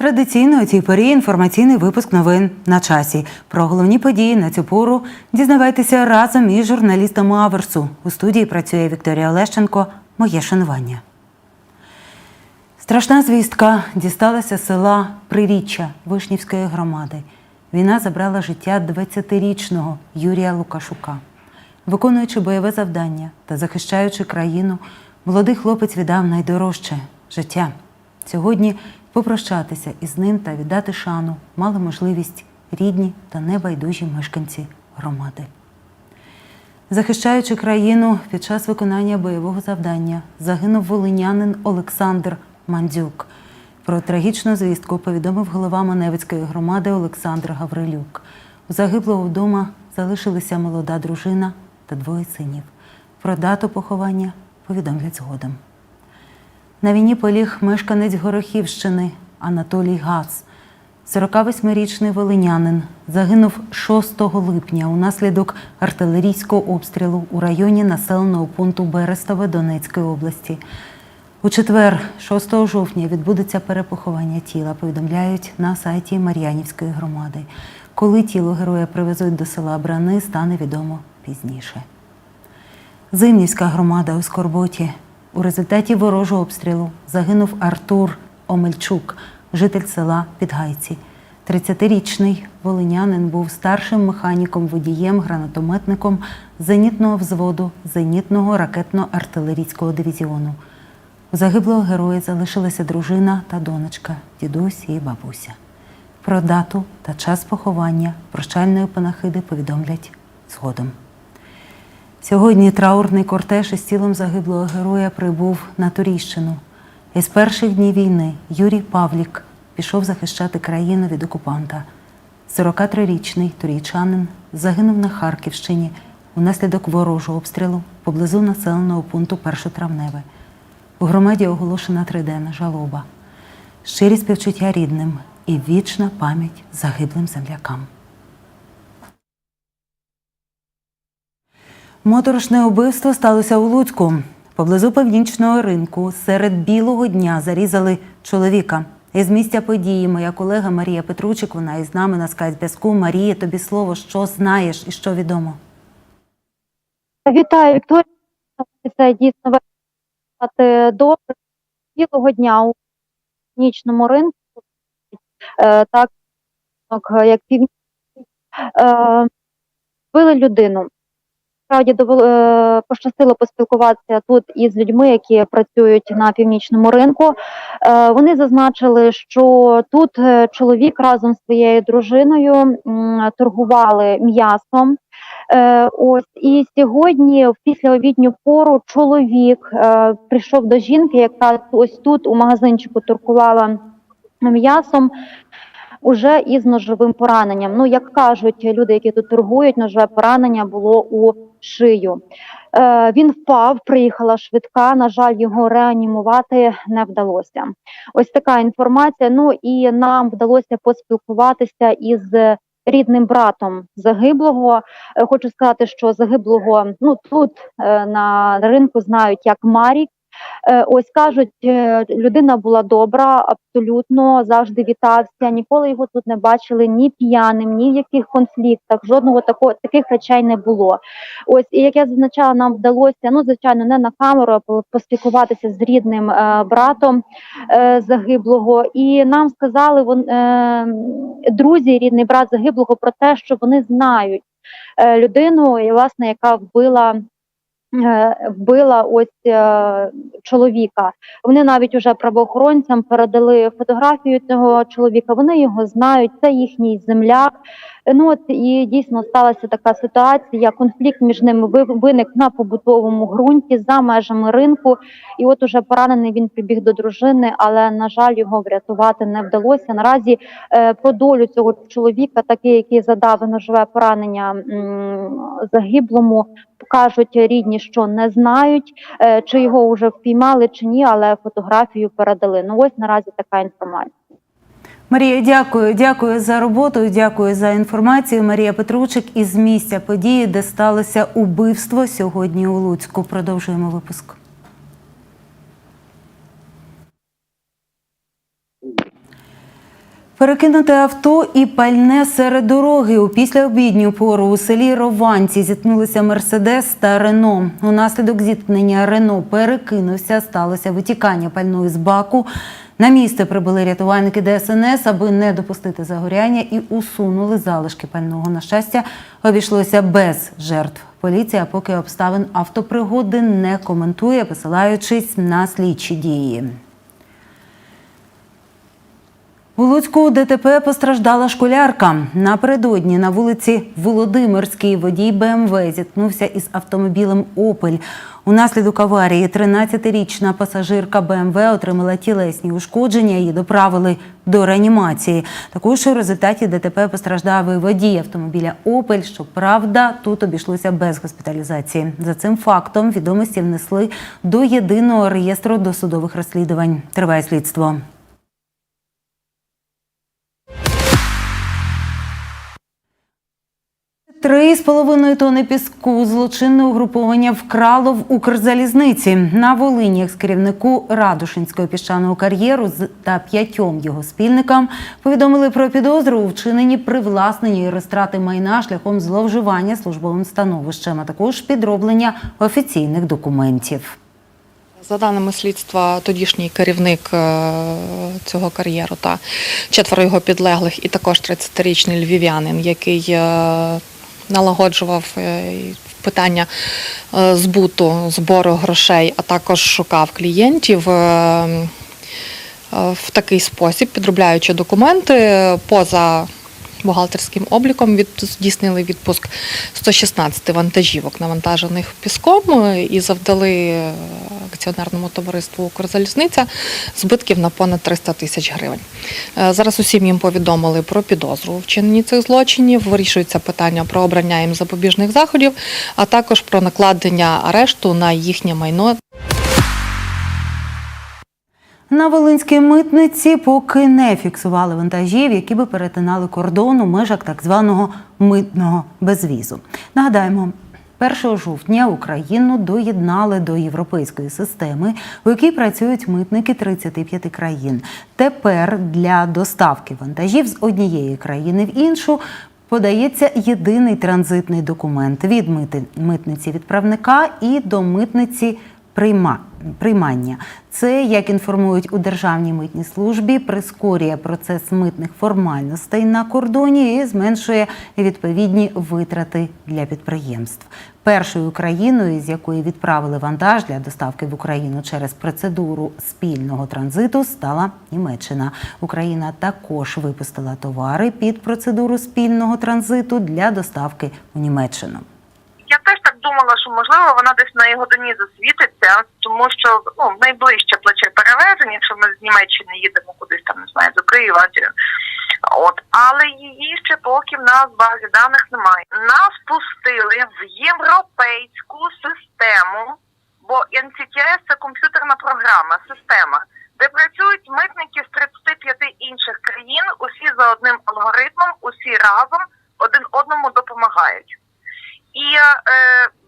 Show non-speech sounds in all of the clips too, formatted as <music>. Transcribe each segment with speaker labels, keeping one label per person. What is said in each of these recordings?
Speaker 1: Традиційно у цій порі інформаційний випуск новин на часі. Про головні події на цю пору дізнавайтеся разом із журналістами Аверсу. У студії працює Вікторія Олещенко. Моє шанування. Страшна звістка дісталася села Приріччя Вишнівської громади. Війна забрала життя 20-річного Юрія Лукашука. Виконуючи бойове завдання та захищаючи країну, молодий хлопець віддав найдорожче життя. Сьогодні попрощатися із ним та віддати шану мали можливість рідні та небайдужі мешканці громади. Захищаючи країну під час виконання бойового завдання, загинув волинянин Олександр Мандзюк. Про трагічну звістку повідомив голова Маневицької громади Олександр Гаврилюк. У загиблого вдома залишилися молода дружина та двоє синів. Про дату поховання повідомлять згодом. На війні поліг мешканець Горохівщини Анатолій Газ. 48-річний волинянин загинув 6 липня унаслідок артилерійського обстрілу у районі населеного пункту Берестове Донецької області. У четвер, 6 жовтня, відбудеться перепоховання тіла, повідомляють на сайті Мар'янівської громади. Коли тіло героя привезуть до села Брани, стане відомо пізніше. Зимнівська громада у Скорботі. У результаті ворожого обстрілу загинув Артур Омельчук, житель села Підгайці. 30-річний волинянин був старшим механіком, водієм, гранатометником зенітного взводу зенітного ракетно-артилерійського дивізіону. У загиблого героя залишилася дружина та донечка, дідусь і бабуся. Про дату та час поховання прощальної панахиди повідомлять згодом. Сьогодні траурний кортеж із тілом загиблого героя прибув на Турійщину. Із перших днів війни Юрій Павлік пішов захищати країну від окупанта. 43-річний турійчанин загинув на Харківщині унаслідок ворожого обстрілу поблизу населеного пункту Першотравневе. У громаді оголошена триденна жалоба. Щирі співчуття рідним і вічна пам'ять загиблим землякам. Моторошне убивство сталося у Луцьку. Поблизу північного ринку серед білого дня зарізали чоловіка. Із місця події моя колега Марія Петручик, вона із нами на скайп-зв'язку. Марія, тобі слово, що знаєш і що відомо?
Speaker 2: Вітаю, Вікторія. Це дійсно вважати добре. Білого дня у нічному ринку, е, так як північ, е, вбили людину. Справді довело- е, пощастило поспілкуватися тут із людьми, які працюють на північному ринку. Е, Вони зазначили, що тут е, чоловік разом з своєю дружиною торгували м'ясом. Ось і сьогодні, в післяобідню пору, чоловік прийшов до жінки, яка ось тут у магазинчику торгувала м'ясом. Уже із ножовим пораненням. Ну, як кажуть люди, які тут торгують, ножове поранення було у шию. Е, він впав, приїхала швидка. На жаль, його реанімувати не вдалося. Ось така інформація. Ну і нам вдалося поспілкуватися із рідним братом загиблого. Е, Хочу сказати, що загиблого ну тут е, на ринку знають як Марік. Е, Ось кажуть, е, людина була добра, абсолютно завжди вітався. Ніколи його тут не бачили ні п'яним, ні в яких конфліктах. Жодного такого таких речей не було. Ось і як я зазначала, нам вдалося ну звичайно не на камеру, а поспілкуватися з рідним е, братом е, загиблого. І нам сказали вон, е, друзі, рідний брат загиблого про те, що вони знають е, людину, і, власне, яка вбила. Е, Вбила ось е, чоловіка. Вони навіть уже правоохоронцям передали фотографію цього чоловіка. Вони його знають, це їхній земляк. Ну от і дійсно сталася така ситуація. Конфлікт між ними ви- виник на побутовому ґрунті за межами ринку. І от уже поранений він прибіг до дружини, але на жаль, його врятувати не вдалося. Наразі е, про долю цього чоловіка, такий, який задав ножове поранення загиблому, кажуть рідні, що не знають, е, чи його вже впіймали чи ні, але фотографію передали. Ну ось наразі така інформація.
Speaker 1: Марія, дякую, дякую за роботу, дякую за інформацію. Марія Петручик із місця події, де сталося убивство сьогодні у Луцьку. Продовжуємо випуск. Перекинути авто і пальне серед дороги. У післяобідню пору у селі Рованці зіткнулися Мерседес та Рено. Унаслідок зіткнення Рено перекинувся, сталося витікання пальної з баку. На місце прибули рятувальники ДСНС, аби не допустити загоряння і усунули залишки пального. На щастя, обійшлося без жертв. Поліція поки обставин автопригоди не коментує, посилаючись на слідчі дії. У Луцьку ДТП постраждала школярка. Напередодні на вулиці Володимирській водій БМВ зіткнувся із автомобілем Опель. Унаслідок аварії 13-річна пасажирка БМВ отримала тілесні ушкодження. Її доправили до реанімації. Також у результаті ДТП постраждав і водій автомобіля Опель. Щоправда, тут обійшлося без госпіталізації. За цим фактом відомості внесли до єдиного реєстру досудових розслідувань. Триває слідство. Три з половиною тони піску злочинне угруповання вкрало в Укрзалізниці. На Волині екс-керівнику Радушинського піщаного кар'єру з- та п'ятьом його спільникам повідомили про підозру у вчиненні привласнення і розтрати майна шляхом зловживання службовим становищем, а також підроблення офіційних документів.
Speaker 3: За даними слідства, тодішній керівник е, цього кар'єру та четверо його підлеглих, і також 30-річний львів'янин, який е, налагоджував е, питання е, збуту, збору грошей, а також шукав клієнтів. е, В такий спосіб, підробляючи документи поза бухгалтерським обліком, від, здійснили відпуск 116 вантажівок, навантажених піском, і завдали акціонерному товариству Укрзалізниця збитків на понад 300 тисяч гривень. Е, Зараз усім їм повідомили про підозру вчиненні цих злочинів. Вирішується питання про обрання їм запобіжних заходів, а також про накладення арешту на їхнє майно
Speaker 1: На Волинській митниці поки не фіксували вантажів, які би перетинали кордон у межах так званого митного безвізу. Нагадаємо. 1 жовтня Україну доєднали до європейської системи, у якій працюють митники 35 країн. Тепер для доставки вантажів з однієї країни в іншу подається єдиний транзитний документ від мити- митниці відправника і до митниці прийма, приймання. Це, як інформують у Державній митній службі, прискорює процес митних формальностей на кордоні і зменшує відповідні витрати для підприємств. Першою країною, з якої відправили вантаж для доставки в Україну через процедуру спільного транзиту, стала Німеччина. Україна також випустила товари під процедуру спільного транзиту для доставки у Німеччину.
Speaker 4: Я теж думала, що можливо вона десь на його доні засвітиться, тому що ну найближче плече перевезення, якщо ми з Німеччини їдемо кудись там, не знаю, до Києва. От, але її ще поки в нас базі даних немає. Нас пустили в європейську систему, бо NCTS – це комп'ютерна програма, система, де працюють митники з 35 інших країн, усі за одним алгоритмом, усі разом один одному допомагають. І е,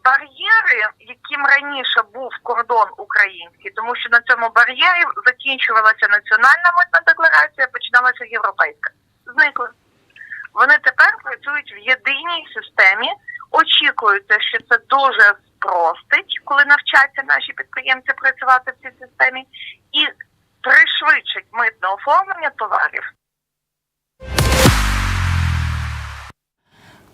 Speaker 4: бар'єри, яким раніше був кордон український, тому що на цьому бар'єрі закінчувалася національна митна декларація, починалася європейська. Зникли. Вони тепер працюють в єдиній системі. Очікується, що це дуже спростить, коли навчаться наші підприємці працювати в цій системі, і пришвидшить митне оформлення товарів.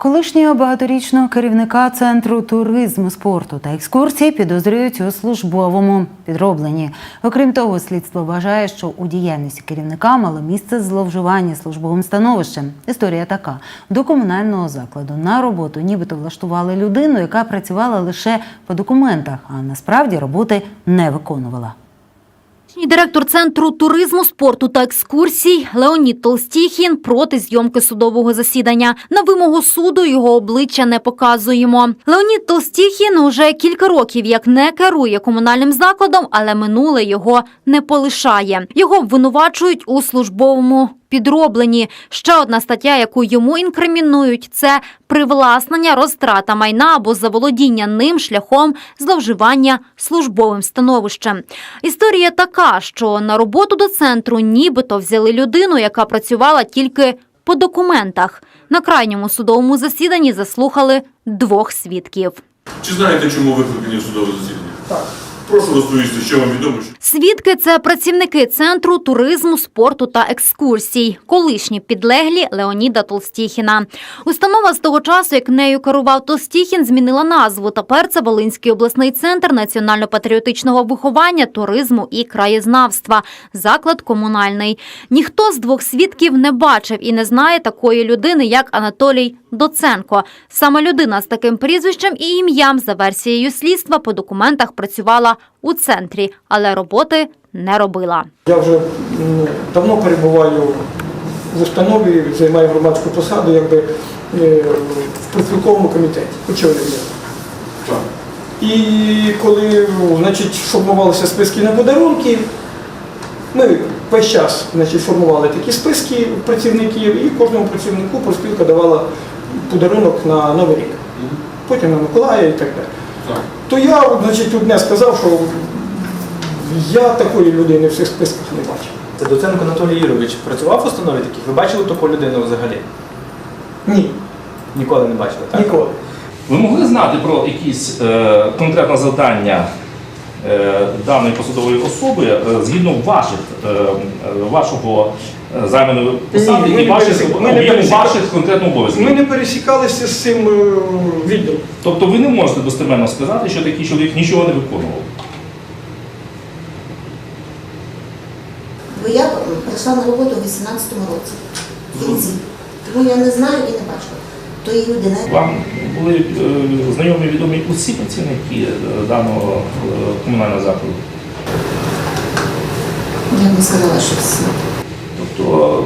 Speaker 1: Колишнього багаторічного керівника центру туризму, спорту та екскурсій підозрюють у службовому підробленні. Окрім того, слідство вважає, що у діяльності керівника мало місце зловживання службовим становищем. Історія така: до комунального закладу на роботу нібито влаштували людину, яка працювала лише по документах, а насправді роботи не виконувала.
Speaker 5: І Директор центру туризму, спорту та екскурсій Леонід Толстіхін проти зйомки судового засідання. На вимогу суду його обличчя не показуємо. Леонід Толстіхін уже кілька років як не керує комунальним закладом, але минуле його не полишає. Його обвинувачують у службовому підроблені. Ще одна стаття, яку йому інкримінують, це привласнення, розтрата майна або заволодіння ним шляхом зловживання службовим становищем. Історія така, що на роботу до центру нібито взяли людину, яка працювала тільки по документах. На крайньому судовому засіданні заслухали двох свідків.
Speaker 6: Чи знаєте, чому викликані судове засідання?
Speaker 7: Так.
Speaker 6: Прошу розповісти, що вам відомо.
Speaker 5: Свідки це працівники центру туризму, спорту та екскурсій, колишні підлеглі Леоніда Толстіхіна. Установа з того часу, як нею керував Толстіхін, змінила назву. Тепер це Волинський обласний центр національно-патріотичного виховання, туризму і краєзнавства. Заклад комунальний. Ніхто з двох свідків не бачив і не знає такої людини, як Анатолій Доценко. Саме людина з таким прізвищем і ім'ям за версією слідства по документах працювала у центрі, але роботи не робила.
Speaker 7: Я вже давно перебуваю в установі, займаю громадську посаду якби, е, в профспілковому комітеті. очолюю І коли значить, формувалися списки на подарунки, ми весь час значить, формували такі списки працівників, і кожному працівнику профспілка давала подарунок на Новий рік. Потім на Миколая і так далі. То я значить, одне сказав, що я такої людини в цих списках не бачив.
Speaker 8: Це Доценко Анатолій Юрович працював в установі таких? Ви бачили таку людину взагалі?
Speaker 7: Ні,
Speaker 8: Ніколи не бачили, так?
Speaker 7: ніколи.
Speaker 9: Ви могли знати про якісь е, конкретне завдання даної посадової особи е, згідно ваших, е, е, вашого е, займаної посади і ваших ваших конкретно обов'язків?
Speaker 7: Ми не пересікалися з цим е, відділом.
Speaker 9: Тобто ви не можете достеменно сказати, що такий чоловік нічого не виконував.
Speaker 10: Бо я прийшла на роботу у 18-му році. в кінці. Тому я не знаю і не бачила. Тої людини.
Speaker 9: Вам були е, знайомі відомі усі працівники е, даного е, комунального закладу?
Speaker 10: Я б не сказала, що всі.
Speaker 9: Тобто,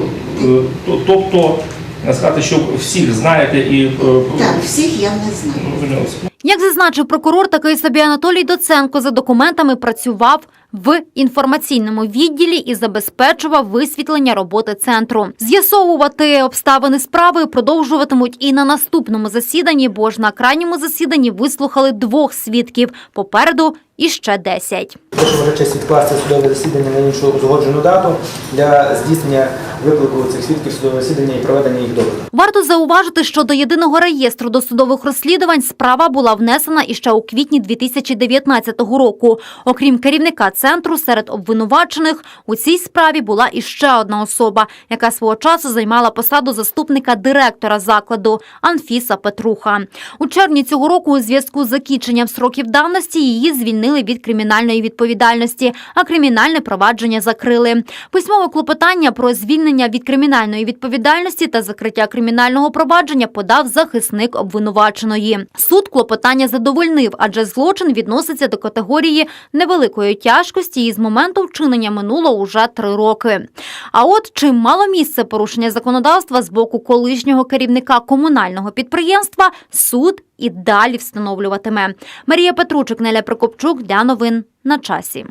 Speaker 9: то- тобто сказати, що всіх знаєте і
Speaker 10: Так, всіх я не знаю.
Speaker 5: Як зазначив прокурор, такий собі Анатолій Доценко за документами працював в інформаційному відділі і забезпечував висвітлення роботи центру. З'ясовувати обставини справи продовжуватимуть і на наступному засіданні, бо ж на крайньому засіданні вислухали двох свідків. Попереду іще десять.
Speaker 8: Прошу ваша відкласти судове засідання на іншу узгоджену дату для здійснення виклику цих свідків в судове засідання і проведення їх допиту.
Speaker 5: Варто зауважити, що до єдиного реєстру досудових розслідувань справа була внесена іще у квітні 2019 року. Окрім керівника центру, серед обвинувачених у цій справі була іще одна особа, яка свого часу займала посаду заступника директора закладу Анфіса Петруха. У червні цього року, у зв'язку з закінченням сроків давності, її звільнили від кримінальної відповідальності, а кримінальне провадження закрили. Письмове клопотання про звільнення від кримінальної відповідальності та закриття кримінального провадження подав захисник обвинуваченої. Суд клопотання задовольнив, адже злочин відноситься до категорії невеликої тяжкості і з моменту вчинення минуло уже три роки. А от чи мало місце порушення законодавства з боку колишнього керівника комунального підприємства, суд і далі встановлюватиме. Марія Петручик, Неля Прокопчук для новин на часі.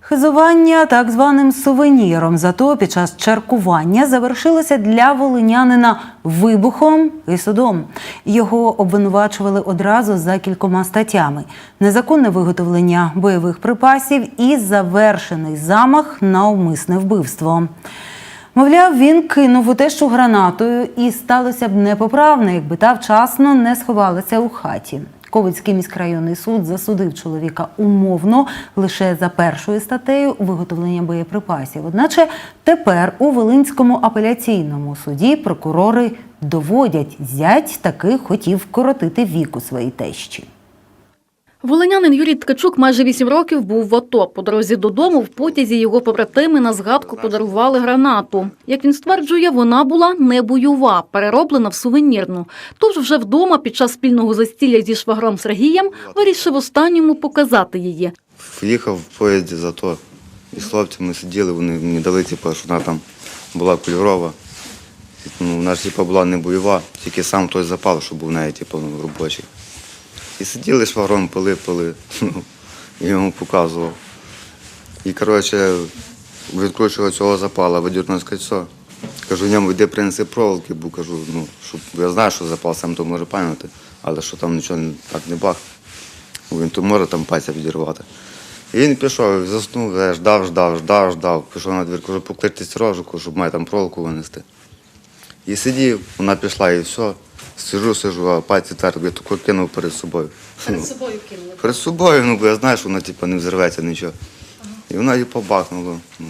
Speaker 1: Хизування так званим сувеніром. Зато під час чаркування завершилося для волинянина вибухом і судом. Його обвинувачували одразу за кількома статтями: незаконне виготовлення бойових припасів і завершений замах на умисне вбивство. Мовляв, він кинув у тещу гранатою і сталося б непоправне, якби та вчасно не сховалася у хаті. Ковицький міськрайонний суд засудив чоловіка умовно лише за першою статтею виготовлення боєприпасів. Одначе тепер у Волинському апеляційному суді прокурори доводять зять таки хотів коротити вік у своїй тещі.
Speaker 11: Волинянин Юрій Ткачук майже вісім років був в АТО. По дорозі додому в потязі його побратими на згадку подарували гранату. Як він стверджує, вона була не бойова, перероблена в сувенірну. Тож вже вдома під час спільного застілля зі швагром Сергієм вирішив останньому показати її.
Speaker 12: Їхав в поїзді зато. І з хлопцями сиділи, вони мені дали, типу, що вона там була кольорова. Ну, вона ж типу, була не бойова, тільки сам той запал, що був в неї, типу, ну, робочий. І сиділи швагром, пили, пили. <laughs> І йому показував. І коротше, відкручував цього запала, видірнулось кольцо. Кажу, ньому йди принеси проволоки, бо кажу, ну, щоб я знаю, що запал сам то може пам'ятати, але що там нічого так не бах. Він то може там пальця відірвати. І він пішов, заснув, я ждав, ждав, ждав, ждав. Пішов на двір, кажу, покличте сторожку, щоб має там проволоку винести. І сидів, вона пішла і все. Сижу, сижу, а пальці терпи, я тако кинув перед собою. Перед собою кинув? Перед собою, ну бо я знаю, що вона типу, не взірветься нічого. І вона її побахнула. Ну.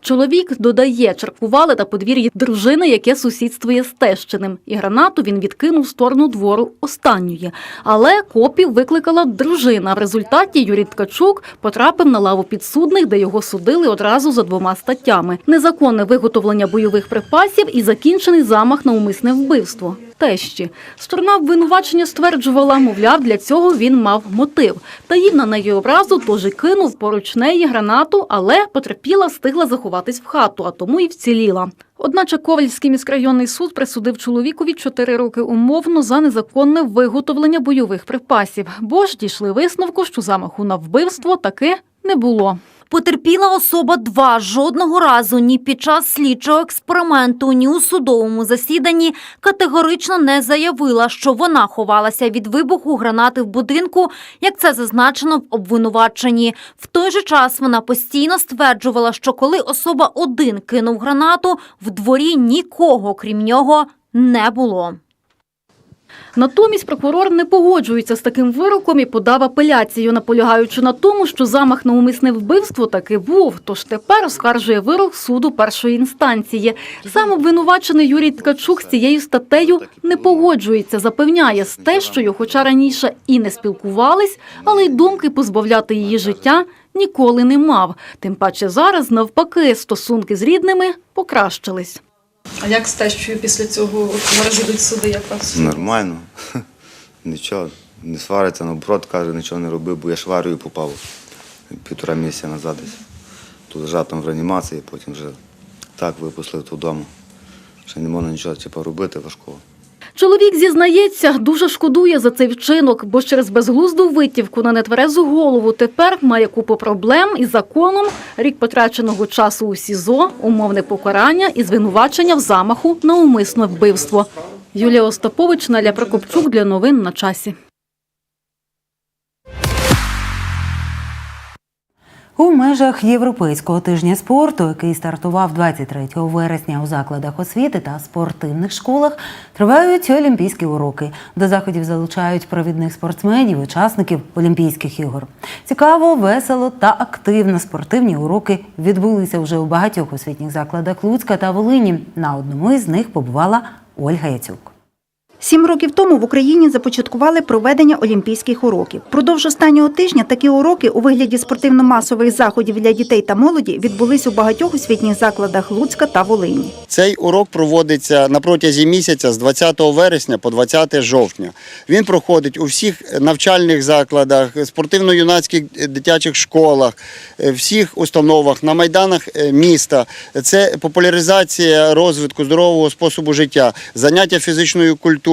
Speaker 11: Чоловік додає, чаркували на подвір'ї дружини, яке сусідствує з тещиним. І гранату він відкинув в сторону двору останньої. Але копів викликала дружина. В результаті Юрій Ткачук потрапив на лаву підсудних, де його судили одразу за двома статтями: незаконне виготовлення бойових припасів і закінчений замах на умисне вбивство. Тещі сторона обвинувачення стверджувала, мовляв, для цього він мав мотив. Та їм на неї образу тож і кинув поруч неї гранату, але потерпіла встигла заховатись в хату, а тому і вціліла. Одначе Ковальський міськрайонний суд присудив чоловікові 4 роки умовно за незаконне виготовлення бойових припасів, бо ж дійшли висновку, що замаху на вбивство таки не було.
Speaker 5: Потерпіла особа два жодного разу ні під час слідчого експерименту, ні у судовому засіданні категорично не заявила, що вона ховалася від вибуху гранати в будинку, як це зазначено в обвинуваченні. В той же час вона постійно стверджувала, що коли особа один кинув гранату, в дворі нікого крім нього не було.
Speaker 11: Натомість прокурор не погоджується з таким вироком і подав апеляцію, наполягаючи на тому, що замах на умисне вбивство таки був. Тож тепер оскаржує вирок суду першої інстанції. Сам обвинувачений Юрій Ткачук з цією статтею не погоджується, запевняє з тещою, хоча раніше і не спілкувались, але й думки позбавляти її життя ніколи не мав. Тим паче зараз, навпаки, стосунки з рідними покращились.
Speaker 3: А як з тещою після цього зараз ідуть суди, як вас?
Speaker 12: Нормально. <laughs> Нічого, не свариться, наоборот, каже, нічого не робив, бо я шварою попав півтора місяця назад десь. Тут лежав там в реанімації, потім вже так випустили додому. Ще не можна нічого типу, робити важкого.
Speaker 11: Чоловік зізнається, дуже шкодує за цей вчинок, бо через безглузду витівку на нетверезу голову тепер має купу проблем із законом, рік потраченого часу у СІЗО, умовне покарання і звинувачення в замаху на умисне вбивство. Юлія Остапович, Наля Прокопчук для новин на часі.
Speaker 1: У межах Європейського тижня спорту, який стартував 23 вересня у закладах освіти та спортивних школах, тривають олімпійські уроки. До заходів залучають провідних спортсменів, учасників Олімпійських ігор. Цікаво, весело та активно спортивні уроки відбулися вже у багатьох освітніх закладах Луцька та Волині. На одному із них побувала Ольга Яцюк.
Speaker 13: Сім років тому в Україні започаткували проведення олімпійських уроків. Продовж останнього тижня такі уроки у вигляді спортивно-масових заходів для дітей та молоді відбулись у багатьох освітніх закладах Луцька та Волині.
Speaker 14: Цей урок проводиться на протязі місяця з 20 вересня по 20 жовтня. Він проходить у всіх навчальних закладах, спортивно-юнацьких дитячих школах, е, всіх установах, на майданах е, міста. Це популяризація розвитку здорового способу життя, заняття фізичною культурою.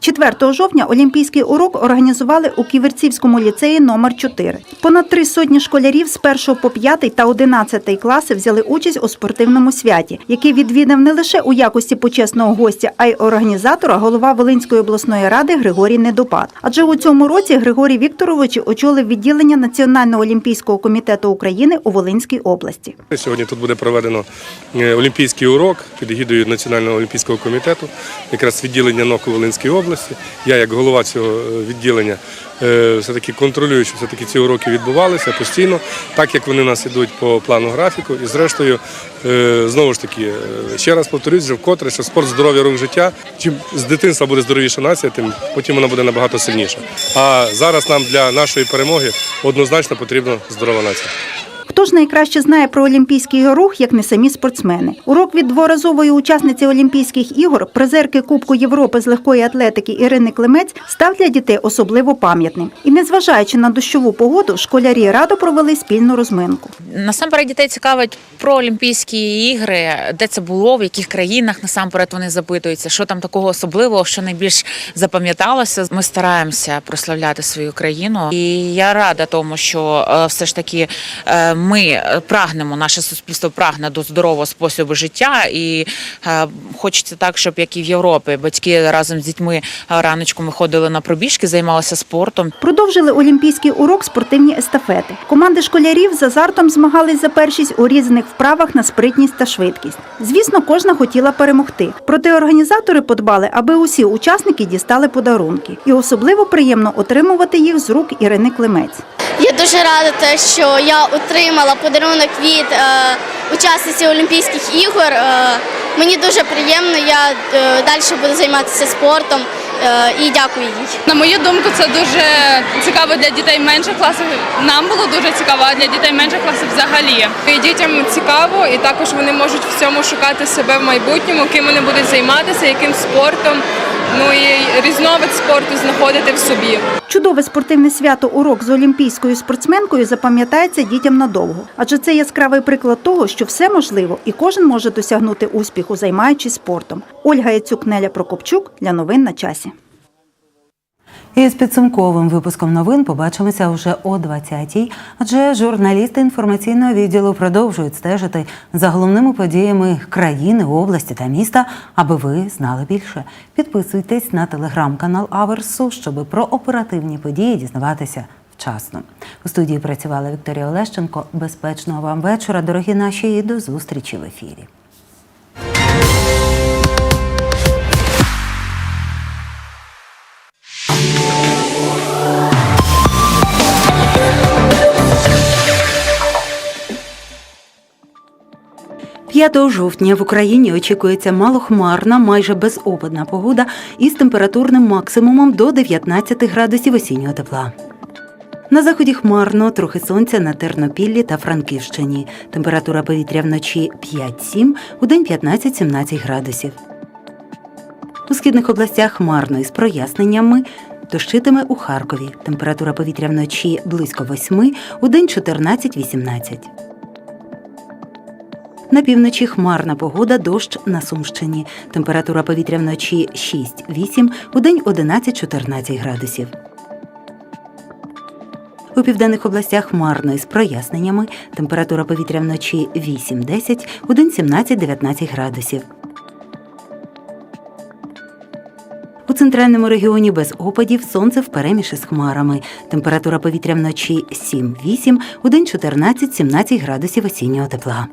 Speaker 13: 4 жовтня олімпійський урок організували у Ківерцівському ліцеї номер 4 Понад три сотні школярів з 1 по 5 та 11 класи взяли участь у спортивному святі, який відвідав не лише у якості почесного гостя, а й організатора голова Волинської обласної ради Григорій Недопад. Адже у цьому році Григорій Вікторович очолив відділення Національного олімпійського комітету України у Волинській області.
Speaker 15: Сьогодні тут буде проведено е, олімпійський урок під егідою Національного олімпійського комітету, якраз відділення НОКу Волинської області. Я, як голова цього е, відділення, е, все-таки контролюю, щоб все-таки ці уроки відбувалися постійно, так як вони у нас ідуть по плану графіку. І зрештою, е, знову ж таки, ще раз повторюсь, вже вкотре, що спорт здоров'я рух життя. Чим з дитинства буде здоровіша нація, тим потім вона буде набагато сильніша. А зараз нам для нашої перемоги однозначно потрібна здорова нація.
Speaker 13: Хто ж найкраще знає про олімпійський рух, як не самі спортсмени? Урок від дворазової учасниці Олімпійських ігор, призерки Кубку Європи з легкої атлетики Ірини Климець, став для дітей особливо пам'ятним. І незважаючи на дощову погоду, школярі радо провели спільну розминку.
Speaker 16: Насамперед дітей цікавить про Олімпійські ігри, де це було, в яких країнах насамперед вони запитуються, що там такого особливого, що найбільш запам'яталося. Ми стараємося прославляти свою країну, і я рада тому, що е, все ж таки е, ми е, прагнемо, наше суспільство прагне до здорового способу життя, і е, хочеться так, щоб як і в Європі, батьки разом з дітьми е, раночком виходили на пробіжки, займалися спортом.
Speaker 13: Продовжили олімпійський урок спортивні естафети. Команди школярів з азартом змагались за першість у різних вправах на спритність та швидкість. Звісно, кожна хотіла перемогти. Проте організатори подбали, аби усі учасники дістали подарунки. І особливо приємно отримувати їх з рук Ірини Климець.
Speaker 17: Я дуже рада, те, що я отримала подарунок від е, учасниці Олімпійських ігор. Е, мені дуже приємно, я е, далі буду займатися спортом і дякую їй.
Speaker 18: На мою думку, це дуже цікаво для дітей менших класів. Нам було дуже цікаво, а для дітей менших класів взагалі. І дітям цікаво, і також вони можуть в цьому шукати себе в майбутньому, ким вони будуть займатися, яким спортом. Ну і різновид спорту знаходити в собі.
Speaker 13: Чудове спортивне свято урок з олімпійською спортсменкою запам'ятається дітям надовго, адже це яскравий приклад того, що все можливо і кожен може досягнути успіху, займаючись спортом. Ольга Яцюк, Неля Прокопчук для новин на часі.
Speaker 1: І з підсумковим випуском новин побачимося вже о 20-й, адже журналісти інформаційного відділу продовжують стежити за головними подіями країни, області та міста, аби ви знали більше. Підписуйтесь на телеграм-канал Аверсу, щоб про оперативні події дізнаватися вчасно. У студії працювала Вікторія Олещенко. Безпечного вам вечора, дорогі наші, і до зустрічі в ефірі. – 5 жовтня в Україні очікується малохмарна, майже безопадна погода із температурним максимумом до 19 градусів осіннього тепла. На заході хмарно, трохи сонця на Тернопіллі та Франківщині. Температура повітря вночі 5-7, у день 15-17 градусів. У східних областях хмарно із проясненнями. Дощитиме у Харкові. Температура повітря вночі близько 8, у день 14-18. На півночі хмарна погода, дощ на Сумщині. Температура повітря вночі 6-8, у день 11-14 градусів. У південних областях хмарно із проясненнями. Температура повітря вночі 8-10, у день 17-19 градусів. У центральному регіоні без опадів сонце впереміж із хмарами. Температура повітря вночі 7-8, у день 14-17 градусів осіннього тепла.